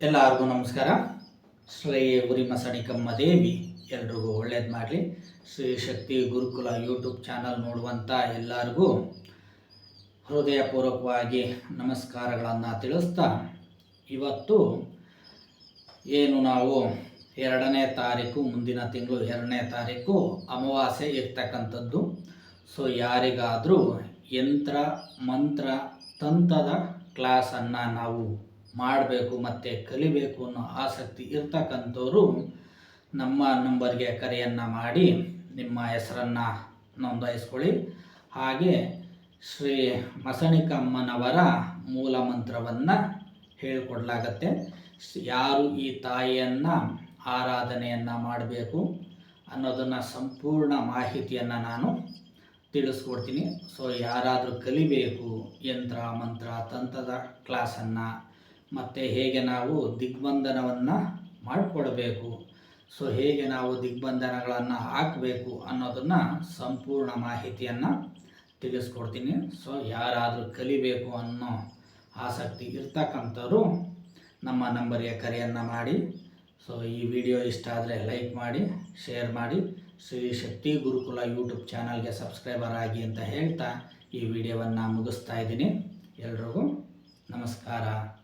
ಎಲ್ಲರಿಗೂ ನಮಸ್ಕಾರ. ಶ್ರೀ ಉರಿಮಸಣಿಕಮ್ಮ ದೇವಿ, ಎಲ್ರಿಗೂ ಒಳ್ಳೇದು ಮಾಡಲಿ. ಶ್ರೀ ಶಕ್ತಿ ಗುರುಕುಲ ಯೂಟ್ಯೂಬ್ ಚಾನಲ್ ನೋಡುವಂಥ ಎಲ್ಲರಿಗೂ ಹೃದಯಪೂರ್ವಕವಾಗಿ ನಮಸ್ಕಾರಗಳನ್ನು ತಿಳಿಸ್ತಾ, ಇವತ್ತು ಏನು ನಾವು ಎರಡನೇ ತಾರೀಕು, ಮುಂದಿನ ತಿಂಗಳು ಎರಡನೇ ತಾರೀಕು ಅಮಾವಾಸ್ಯೆ ಇರ್ತಕ್ಕಂಥದ್ದು. ಸೊ, ಯಾರಿಗಾದರೂ ಯಂತ್ರ, ಮಂತ್ರ, ತಂತ್ರದ ಕ್ಲಾಸನ್ನು ನಾವು ಮಾಡಬೇಕು ಮತ್ತು ಕಲಿಬೇಕು ಅನ್ನೋ ಆಸಕ್ತಿ ಇರ್ತಕ್ಕಂಥವ್ರು ನಮ್ಮ ನಂಬರ್ಗೆ ಕರೆಯನ್ನು ಮಾಡಿ ನಿಮ್ಮ ಹೆಸರನ್ನು ನೋಂದಾಯಿಸ್ಕೊಳ್ಳಿ. ಹಾಗೆ ಶ್ರೀ ಮಸಣಿಕಮ್ಮನವರ ಮೂಲ ಮಂತ್ರವನ್ನು ಹೇಳಿಕೊಡ್ಲಾಗತ್ತೆ. ಯಾರು ಈ ತಾಯಿಯನ್ನು ಆರಾಧನೆಯನ್ನು ಮಾಡಬೇಕು ಅನ್ನೋದನ್ನು ಸಂಪೂರ್ಣ ಮಾಹಿತಿಯನ್ನು ನಾನು ತಿಳಿಸ್ಕೊಡ್ತೀನಿ. ಸೊ ಯಾರಾದರೂ ಕಲಿಬೇಕು ಯಂತ್ರ, ಮಂತ್ರ, ತಂತ್ರದ ಕ್ಲಾಸನ್ನು ಮತ್ತು ಹೇಗೆ ನಾವು ದಿಗ್ಬಂಧನವನ್ನು ಮಾಡಿಕೊಡಬೇಕು? ಸೊ, ಹೇಗೆ ನಾವು ದಿಗ್ಬಂಧನಗಳನ್ನು ಹಾಕಬೇಕು ಅನ್ನೋದನ್ನು ಸಂಪೂರ್ಣ ಮಾಹಿತಿಯನ್ನು ತಿಳಿಸ್ಕೊಡ್ತೀನಿ. ಸೊ, ಯಾರಾದರೂ ಕಲಿಬೇಕು ಅನ್ನೋ ಆಸಕ್ತಿ ಇರ್ತಕ್ಕಂಥವ್ರು ನಮ್ಮ ನಂಬರಿಗೆ ಕರೆಯನ್ನು ಮಾಡಿ. ಸೊ, ಈ ವಿಡಿಯೋ ಇಷ್ಟ ಆದರೆ ಲೈಕ್ ಮಾಡಿ, ಶೇರ್ ಮಾಡಿ. ಶ್ರೀ ಶಕ್ತಿ ಗುರುಕುಲ ಯೂಟ್ಯೂಬ್ ಚಾನಲ್ಗೆ ಸಬ್ಸ್ಕ್ರೈಬರ್ ಆಗಿ ಅಂತ ಹೇಳ್ತಾ ಈ ವಿಡಿಯೋವನ್ನು ಮುಗಿಸ್ತಾ ಇದ್ದೀನಿ. ಎಲ್ರಿಗೂ ನಮಸ್ಕಾರ.